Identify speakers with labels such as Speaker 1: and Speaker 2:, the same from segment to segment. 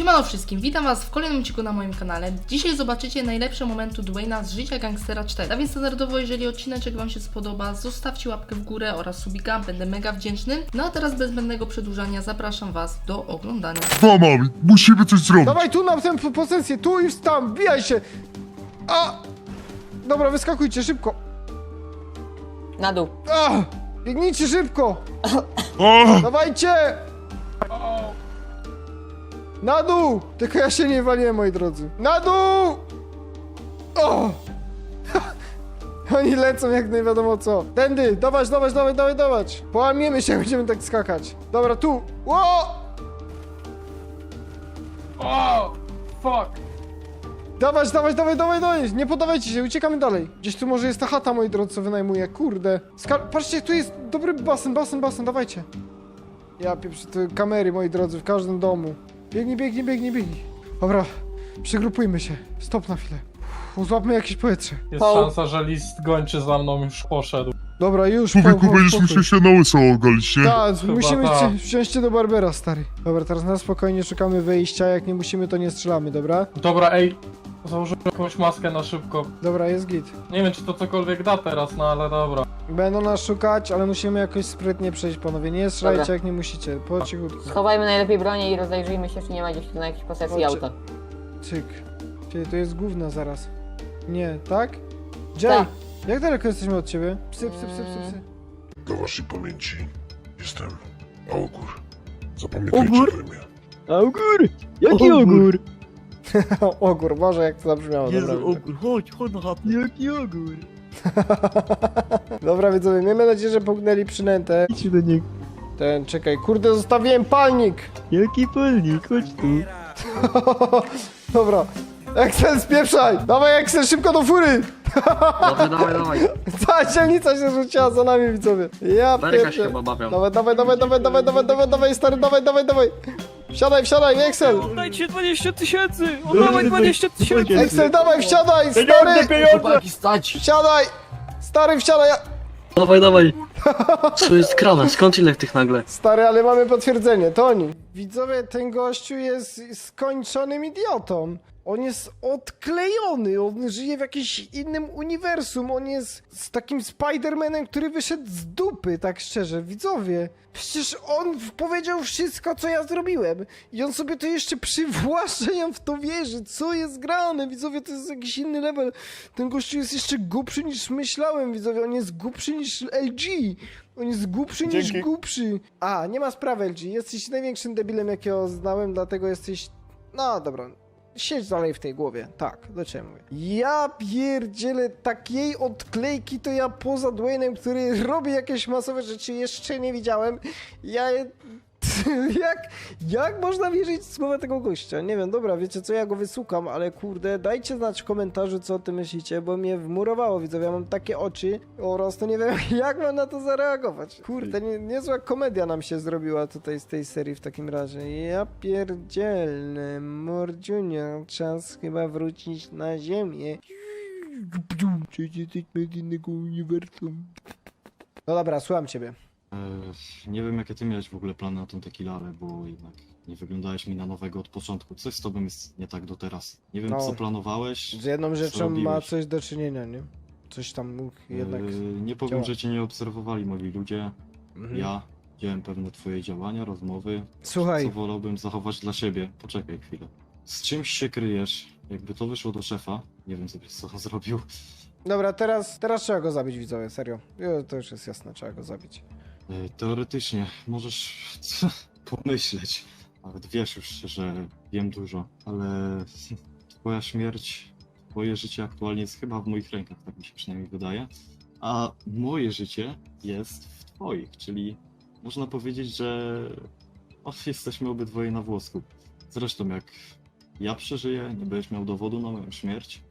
Speaker 1: Siemano wszystkim, witam was w kolejnym odcinku na moim kanale. Dzisiaj zobaczycie najlepsze momenty Dwayna z życia Gangstera 4. A więc standardowo, jeżeli odcineczek wam się spodoba, zostawcie łapkę w górę oraz subika, będę mega wdzięczny. No a teraz bez zbędnego przedłużania zapraszam was do oglądania.
Speaker 2: Mama, musimy coś zrobić.
Speaker 3: Dawaj tu na tę po- pozycję, tu i tam, wbijaj się! A! Dobra, wyskakujcie szybko!
Speaker 4: Na dół.
Speaker 3: A! Biegnijcie szybko!
Speaker 2: A,
Speaker 3: Dawajcie! Na dół! Tylko ja się nie waliłem, moi drodzy. Na dół! O! Oni lecą jak nie wiadomo co. Tędy, dawać, dawać, dawać, dawać, dawać. Połamiemy się, będziemy tak skakać. Dobra, tu. Ło!
Speaker 5: O! Fuck!
Speaker 3: Dawać, dawać, dawać, dawać, dawać! Nie podawajcie się, uciekamy dalej. Gdzieś tu może jest ta chata, moi drodzy, co wynajmuję, kurde. Ska Patrzcie, tu jest dobry basen, basen, basen, dawajcie. Ja pieprzę, te kamery, moi drodzy, w każdym domu. Biegnij, biegnij, biegnij, biegnij. Dobra, przygrupujmy się. Stop na chwilę. Uff, Złapmy jakieś powietrze.
Speaker 5: Jest
Speaker 4: Paul.
Speaker 5: szansa, że list gończy za mną już poszedł.
Speaker 3: Dobra, już.
Speaker 2: człowieku,
Speaker 3: po- po-
Speaker 2: będziesz musiał się na łyso ogolić, nie?
Speaker 3: Tak, musimy wziąć cię do Barbera, stary. Dobra, teraz na spokojnie szukamy wyjścia, jak nie musimy, to nie strzelamy, dobra?
Speaker 5: Dobra, ej, założyłem jakąś maskę na szybko.
Speaker 3: Dobra, jest git.
Speaker 5: Nie wiem, czy to cokolwiek da teraz, no ale dobra.
Speaker 3: Będą nas szukać, ale musimy jakoś sprytnie przejść, panowie. Nie strzelajcie
Speaker 4: Dobra.
Speaker 3: jak nie musicie, po cichutku.
Speaker 4: Schowajmy najlepiej bronię i rozejrzyjmy się, czy nie ma gdzieś tu na jakiejś posesji
Speaker 3: Chodźcie.
Speaker 4: auta.
Speaker 3: Cyk. Czyli to jest gówno zaraz. Nie, tak? Jay,
Speaker 4: Tak.
Speaker 3: Jak daleko jesteśmy od ciebie? Psy, psy, psy, psy, psy.
Speaker 2: Do waszej pamięci jestem Augur. Zapamiętajcie to imię.
Speaker 6: Ogór! Jaki ogór?
Speaker 3: Ogór, Boże, jak to zabrzmiało.
Speaker 6: Jezu,
Speaker 3: Dobra,
Speaker 6: ogór, chodź, chodź na chatę. Jaki ogór?
Speaker 3: dobra widzowie, miejmy nadzieję, że pognęli przynętę.
Speaker 6: Idź do niego.
Speaker 3: Ten, czekaj, kurde, zostawiłem palnik!
Speaker 6: Jaki palnik, chodź tu.
Speaker 3: Dobra. Excel, spieprzaj! Dawaj, Excel, szybko do fury!
Speaker 7: Dawaj, dawaj, dawaj.
Speaker 3: Ta dzielnica się rzuciła za nami, widzowie. Ja
Speaker 7: Ameryka się
Speaker 3: pierdzie-
Speaker 7: chyba bawią.
Speaker 3: Dawaj, dawaj, dawaj, dawaj, dawaj, dawaj, dawaj, dawaj, stary, dawaj, dawaj, dawaj. Wsiadaj, wsiadaj, Excel!
Speaker 6: Dajcie 20 tysięcy! Oddawaj 20 tysięcy!
Speaker 3: Excel, dawaj, wsiadaj, stary!
Speaker 7: Chłopaki, stać!
Speaker 3: Wsiadaj! Stary, wsiadaj! ja-
Speaker 7: Dawaj, dawaj. Co jest grane? Skąd ile tych nagle?
Speaker 3: Stary, ale mamy potwierdzenie, to oni. Widzowie, ten gościu jest skończonym idiotą. On jest odklejony, on żyje w jakimś innym uniwersum, on jest z takim Spider-Manem, który wyszedł z dupy, tak szczerze, widzowie. Przecież on powiedział wszystko, co ja zrobiłem. I on sobie to jeszcze przywłaszcza, ja w to wierzy. Co jest grane, widzowie, to jest jakiś inny level. Ten gościu jest jeszcze głupszy niż myślałem, widzowie, on jest głupszy niż LG. On jest głupszy niż głupszy. A, nie ma sprawy, LG. Jesteś największym debilem, jakiego znałem, dlatego jesteś... No, dobra. Siedź dalej w tej głowie. Tak, do ciebie mówię. Ja pierdzielę takiej odklejki, to ja poza Dwaynem, który robi jakieś masowe rzeczy, jeszcze nie widziałem. Ja... Jak, jak można wierzyć w słowa tego gościa? Nie wiem, dobra, wiecie co, ja go wysłucham, ale kurde, dajcie znać w komentarzu, co o tym myślicie, bo mnie wmurowało, widzowie, ja mam takie oczy, po prostu nie wiem, jak mam na to zareagować. Kurde, nie, niezła komedia nam się zrobiła tutaj z tej serii w takim razie. Ja pierdzielny, mordziunia, czas chyba wrócić na ziemię.
Speaker 6: Przecież jesteśmy z innego uniwersum.
Speaker 3: No dobra, słucham ciebie.
Speaker 8: Nie wiem jakie ty miałeś w ogóle plany na tą tequilarę, bo jednak nie wyglądałeś mi na nowego od początku. Coś z tobą jest nie tak do teraz. Nie wiem
Speaker 3: No.
Speaker 8: co planowałeś.
Speaker 3: Z jedną rzeczą ma
Speaker 8: robiłeś?
Speaker 3: coś do czynienia, nie? Coś tam mógł jednak...
Speaker 8: Eee, nie powiem,
Speaker 3: działa.
Speaker 8: że cię nie obserwowali moi ludzie.
Speaker 3: Mhm.
Speaker 8: Ja widziałem pewne twoje działania, rozmowy.
Speaker 3: Słuchaj,
Speaker 8: Co wolałbym zachować dla siebie. Poczekaj chwilę. Z czymś się kryjesz? Jakby to wyszło do szefa. Nie wiem co byś co zrobił.
Speaker 3: dobra, teraz, teraz trzeba go zabić, widzowie, serio. Jo, To już jest jasne, trzeba go zabić.
Speaker 8: Eee, Teoretycznie możesz pomyśleć, nawet wiesz już, że wiem dużo, ale twoja śmierć, twoje życie aktualnie jest chyba w moich rękach, tak mi się przynajmniej wydaje, a moje życie jest w twoich, czyli można powiedzieć, że o, jesteśmy obydwoje na włosku. Zresztą jak ja przeżyję, nie będziesz miał dowodu na moją śmierć,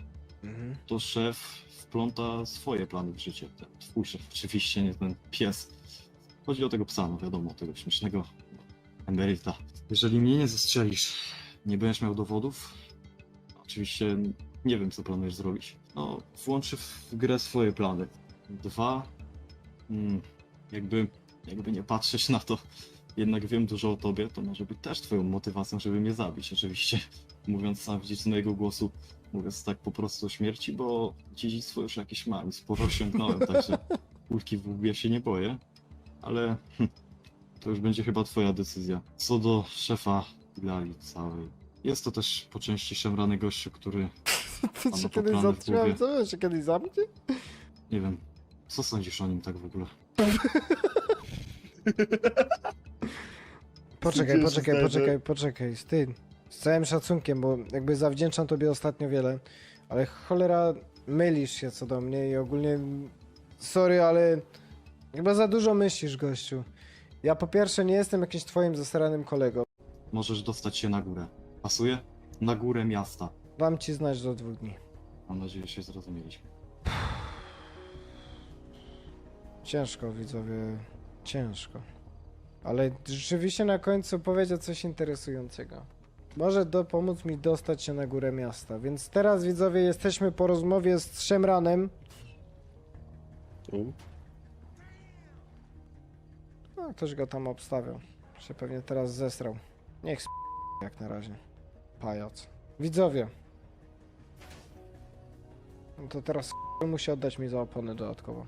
Speaker 3: Mhm.
Speaker 8: to szef wpląta swoje plany w życie. Ten twój szef, oczywiście, nie ten pies. Chodzi o tego psa, no wiadomo, tego śmiesznego emeryta. Jeżeli mnie nie zastrzelisz, nie będziesz miał dowodów, oczywiście nie wiem, co planujesz zrobić. No, włączy w grę swoje plany. Dwa, mm, jakby, jakby nie patrzeć na to, jednak wiem dużo o tobie, to może być też twoją motywacją, żeby mnie zabić. Oczywiście, mówiąc sam widzieć z mojego głosu, mówiąc tak po prostu o śmierci, bo dziedzictwo już jakieś mam i sporo osiągnąłem, także kulki w łbie się nie boję, ale hm, to już będzie chyba twoja decyzja. Co do szefa Gali całej, jest to też po części szemrany gościu, który,
Speaker 3: Ty się kiedyś
Speaker 8: w głowie.
Speaker 3: co się kiedyś zabić?
Speaker 8: nie wiem, co sądzisz o nim tak w ogóle?
Speaker 3: Poczekaj,
Speaker 6: się
Speaker 3: poczekaj,
Speaker 6: znajdę?
Speaker 3: poczekaj, poczekaj, ty. Z całym szacunkiem, bo jakby zawdzięczam tobie ostatnio wiele, ale cholera, mylisz się co do mnie i ogólnie, sorry, ale chyba za dużo myślisz, gościu. Ja po pierwsze nie jestem jakimś twoim zasranym kolegą.
Speaker 8: Możesz dostać się na górę. Pasuje? Na górę miasta.
Speaker 3: Dam ci znać do dwóch dni.
Speaker 8: Mam nadzieję, że się zrozumieliśmy.
Speaker 3: Ciężko, widzowie, ciężko. Ale rzeczywiście na końcu powiedział coś interesującego. Może do, pomóc mi dostać się na górę miasta. Więc teraz, widzowie, jesteśmy po rozmowie z Szemranem. No, ktoś go tam obstawiał. Się pewnie teraz zesrał. Niech sp... jak na razie. Pajac. Widzowie. No to teraz musi oddać mi za opony dodatkowo.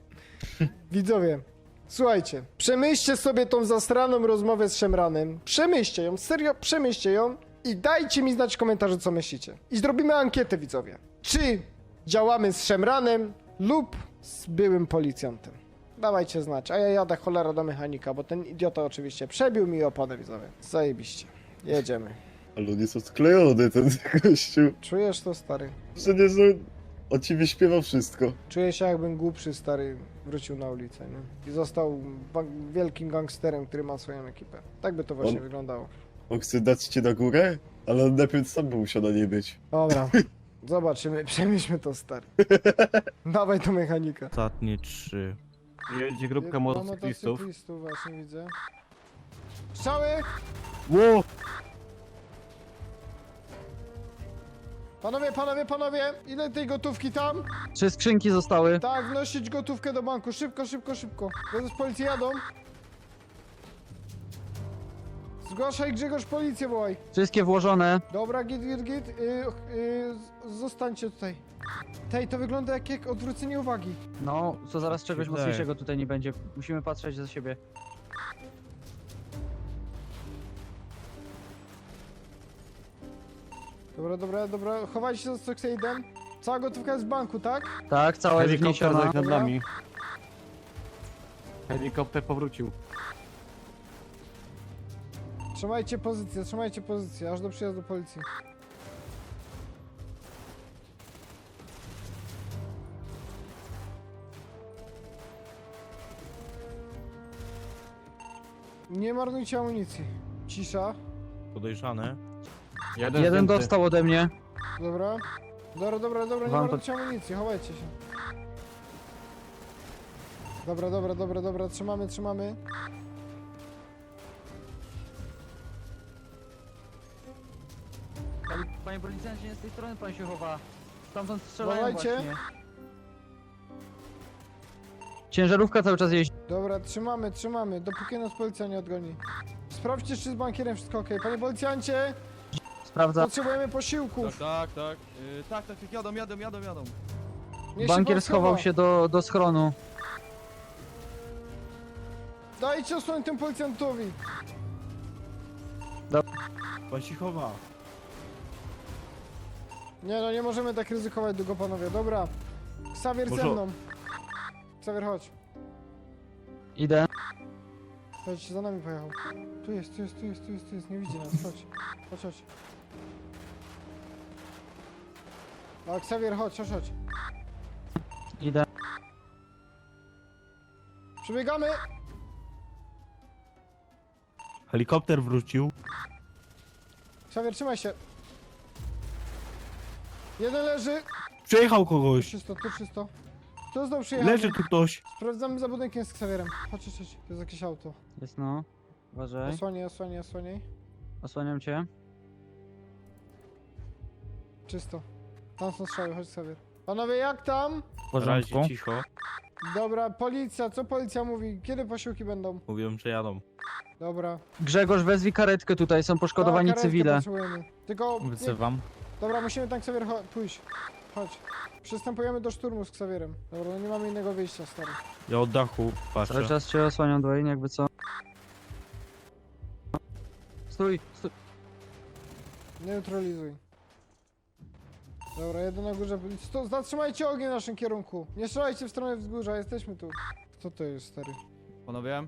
Speaker 3: Widzowie, słuchajcie, przemyślcie sobie tą zastraną rozmowę z Szemranem. Przemyślcie ją, serio, przemyślcie ją i dajcie mi znać w komentarzu, co myślicie. I zrobimy ankietę, widzowie. Czy działamy z Szemranem lub z byłym policjantem? Dawajcie znać, a ja jadę cholera do mechanika, bo ten idiota oczywiście przebił mi oponę, widzowie. Zajebiście. Jedziemy.
Speaker 6: Ale on jest odklejony, ten gościu.
Speaker 3: Czujesz to, stary?
Speaker 6: Przecież on, on ci wyśpiewał wszystko.
Speaker 3: Czuję się jakbym głupszy stary wrócił na ulicę, nie? I został ba- wielkim gangsterem, który ma swoją ekipę. Tak by to właśnie
Speaker 6: On-
Speaker 3: wyglądało.
Speaker 6: On chce dać cię na górę, ale on najpierw sam by musiał na niej być.
Speaker 3: Dobra, zobaczymy, przemyślmy to, stary. Dawaj do mechanika.
Speaker 9: Ostatnie trzy. Jedzie grupka
Speaker 3: Jest-
Speaker 9: motocyklistów.
Speaker 3: motocyklistów właśnie widzę. Strzały!
Speaker 9: Ło!
Speaker 3: Panowie, panowie, panowie! Ile tej gotówki tam?
Speaker 6: Trzy skrzynki zostały.
Speaker 3: Tak, wnosić gotówkę do banku. Szybko, szybko, szybko. Bo z policji jadą. Zgłaszaj Grzegorz, policję wołaj.
Speaker 6: Wszystkie włożone.
Speaker 3: Dobra, git, git, git. Y, y, z- zostańcie tutaj. Tej, to wygląda jak, jak odwrócenie uwagi.
Speaker 6: No, co zaraz czegoś
Speaker 9: Wydaje.
Speaker 6: mocniejszego tutaj nie będzie. Musimy patrzeć za siebie.
Speaker 3: Dobra, dobra, dobra. Chowajcie się za Stocksade'em. Cała gotówka jest w banku, tak?
Speaker 6: Tak, cała jest
Speaker 9: Helikopter
Speaker 6: wniesiona.
Speaker 9: zaś nad nami. Helikopter powrócił.
Speaker 3: Trzymajcie pozycję, trzymajcie pozycję, aż do przyjazdu policji. Nie marnujcie amunicji. Cisza.
Speaker 9: Podejrzane.
Speaker 5: Jeden,
Speaker 6: Jeden
Speaker 5: zdjęty.
Speaker 6: dostał ode mnie.
Speaker 3: Dobra. Dobra, dobra, dobra, nie
Speaker 6: Wam
Speaker 3: marnujcie amunicji, chowajcie się. Dobra, dobra, dobra, dobra, trzymamy, trzymamy.
Speaker 6: Panie, panie policjancie, nie z tej strony pan się chowa. Stamtąd strzelają
Speaker 3: Dawajcie.
Speaker 6: właśnie. Ciężarówka cały czas jeździ.
Speaker 3: Dobra, trzymamy, trzymamy, dopóki nas policja nie odgoni. Sprawdźcie, czy z bankierem wszystko ok. Panie policjancie,
Speaker 6: Sprawdza.
Speaker 3: potrzebujemy posiłków.
Speaker 9: tak, tak. Yy, tak, tak, tak, jadą, jadą, jadą, jadą.
Speaker 3: Niech się
Speaker 6: Bankier
Speaker 3: pan
Speaker 6: schował
Speaker 3: schowa.
Speaker 6: się do, do schronu.
Speaker 3: Dajcie osłonę tym policjantowi.
Speaker 9: Pan się chowa.
Speaker 3: Nie no, nie możemy tak ryzykować długo, panowie. Dobra. Xavier ze
Speaker 9: Może-
Speaker 3: mną. Xavier, chodź.
Speaker 6: Idę.
Speaker 3: Chodź, za nami pojechał. Tu jest, tu jest, tu jest, tu jest, tu jest. Nie widzi nas. Chodź. Chodź, chodź. A Xavier, chodź, chodź, chodź.
Speaker 6: Idę.
Speaker 3: Przebiegamy.
Speaker 9: Helikopter wrócił.
Speaker 3: Xavier, trzymaj się. Jeden leży.
Speaker 9: Przejechał
Speaker 3: Tu
Speaker 9: kogoś.
Speaker 3: czysto, tu czysto. Kto znowu przyjechał?
Speaker 9: Leży tu ktoś.
Speaker 3: Sprawdzamy za budynkiem z Xavierem. Chodź, chodź, chodź. To jest jakieś auto.
Speaker 6: Jest no. Uważaj.
Speaker 3: Osłaniaj, osłaniaj, osłaniaj.
Speaker 6: Osłaniam cię.
Speaker 3: Czysto. Tam są strzały, chodź Xavier. Panowie, jak tam?
Speaker 9: W porządku. cicho.
Speaker 3: Dobra, policja, co policja mówi? Kiedy posiłki będą?
Speaker 9: Mówią, że jadą.
Speaker 3: Dobra.
Speaker 10: Grzegorz, wezwij karetkę tutaj, są poszkodowani
Speaker 3: Tak, karetkę
Speaker 10: cywile.
Speaker 3: potrzebujemy. Tylko... Nie...
Speaker 9: Wyzywam.
Speaker 3: Dobra, musimy tam Xavier cho- pójść. Chodź. Przystępujemy do szturmu z Xavierem. Dobra, no nie mamy innego wyjścia, stary.
Speaker 9: Ja od dachu
Speaker 10: Cały
Speaker 9: patrzę.
Speaker 10: czas cię osłaniam, Dwayne, jakby co. Stój, stój.
Speaker 3: Neutralizuj. Dobra, jeden na górze. Sto- Zatrzymajcie ogień w naszym kierunku. Nie strzelajcie w stronę wzgórza, jesteśmy tu. Kto to jest, stary?
Speaker 9: Panowie,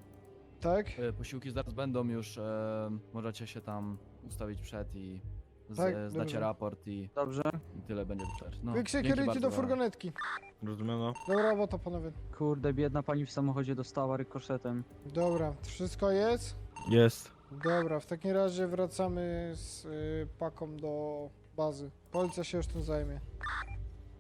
Speaker 3: Tak?
Speaker 9: y, posiłki zaraz będą już, e, możecie się tam ustawić przed i z,
Speaker 3: Tak,
Speaker 9: zdacie
Speaker 3: dobrze.
Speaker 9: raport i,
Speaker 10: Dobrze.
Speaker 9: i tyle będzie wystarczy. No,
Speaker 3: Quick
Speaker 9: dzięki bardzo
Speaker 3: do furgonetki.
Speaker 6: Rozumiano?
Speaker 3: Dobra robota, panowie.
Speaker 10: Kurde, biedna pani w samochodzie dostała rykoszetem.
Speaker 3: Dobra, wszystko jest?
Speaker 9: Jest.
Speaker 3: Dobra, w takim razie wracamy z y, paką do bazy. Policja się już tym zajmie.